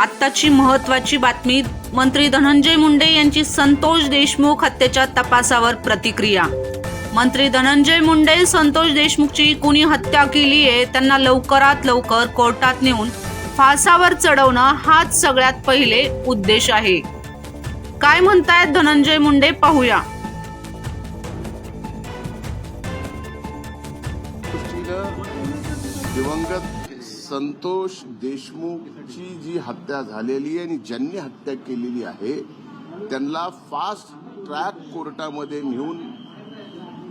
आत्ताची महत्वाची बातमी मंत्री धनंजय मुंडे यांची संतोष देशमुख हत्येच्या तपासावर प्रतिक्रिया. मंत्री धनंजय मुंडे संतोष देशमुखची कुणी हत्या केली आहे त्यांना लवकरात लवकर कोर्टात नेऊन फासावर चढवणं हाच सगळ्यात पहिले उद्देश आहे. काय म्हणतायत धनंजय मुंडे? पाहूया. दिवंगत संतोष देशमुखची जी हत्या झालेली आहे आणि ज्यांनी हत्या केलेली आहे त्यांना फास्ट ट्रॅक कोर्टामध्ये नेऊन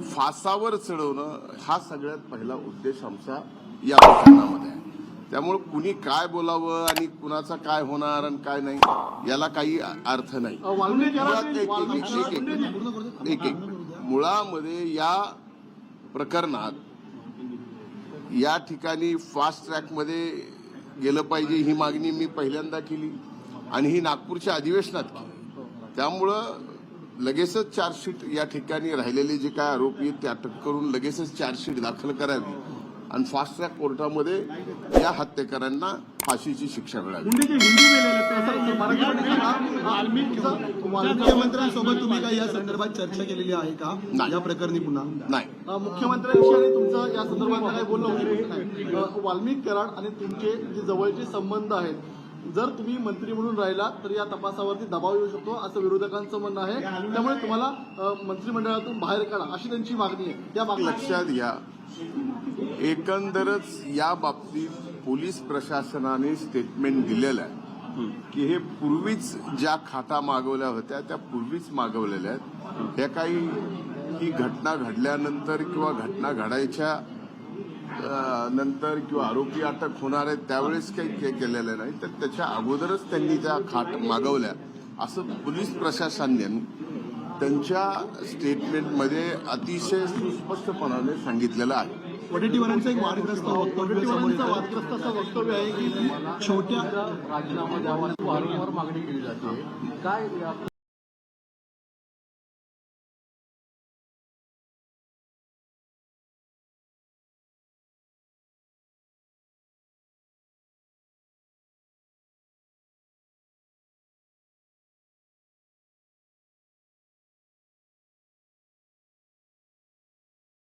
फासावर चढवणं हा सगळ्यात पहिला उद्देश आमचा या प्रकरणामध्ये आहे. त्यामुळे कुणी काय बोलावं आणि कुणाचा काय होणार आणि काय नाही याला काही अर्थ नाही. एक एक मुळामध्ये या प्रकरणात या ठिकाणी फास्ट ट्रॅकमध्ये गेलं पाहिजे ही मागणी मी पहिल्यांदा केली आणि ही नागपूरच्या अधिवेशनात केली. त्यामुळं लगेचच चार्जशीट या ठिकाणी राहिलेले जे काय आरोपी आहेत ते अटक करून लगेचच चार्जशीट दाखल करावी. आणि फास्ट ट्रॅक कोर्टामध्ये या हत्येकरांना फाशीची शिक्षा. वाल्मिकीचं- मुख्यमंत्र्यांसोबत तुम्ही काही या संदर्भात चर्चा केलेली आहे का. या प्रकरणी पुन्हा? नाही. मुख्यमंत्र्यांशी आणि तुमचं या संदर्भात काही बोलणं होतं वाल्मिक कराड आणि तुमचे जे जवळचे संबंध आहेत जर तुम्ही मंत्री म्हणून राहिला तर या तपासावरती दबाव येऊ शकतो असं विरोधकांचं म्हणणं आहे. त्यामुळे तुम्हाला मंत्रिमंडळातून बाहेर काढा अशी त्यांची मागणी आहे. या मागणी लक्षात घ्या. एकंदरच या बाबतीत पोलीस प्रशासनाने स्टेटमेंट दिलेलं आहे की हे पूर्वीच ज्या खाटा मागवल्या होत्या त्या पूर्वीच मागवलेल्या आहेत. ह्या काही ही घटना घडल्यानंतर किंवा घटना घडायच्या नंतर किंवा आरोपी अटक होणार आहेत त्यावेळेस काही के- केलेलं नाही. तर त्याच्या अगोदरच त्यांनी त्या खाट मागवल्या. असं पोलीस प्रशासनाने त्यांच्या स्टेटमेंटमध्ये अतिशय सुस्पष्टपणाने सांगितलेलं आहे. वडेट्टीवारांचं एक वादग्रस्त वडेट्टीवारांचं. वादग्रस्त असं वक्तव्य आहे की छोट्या राजीनामा द्यावा वारंवार मागणी केली जाते काय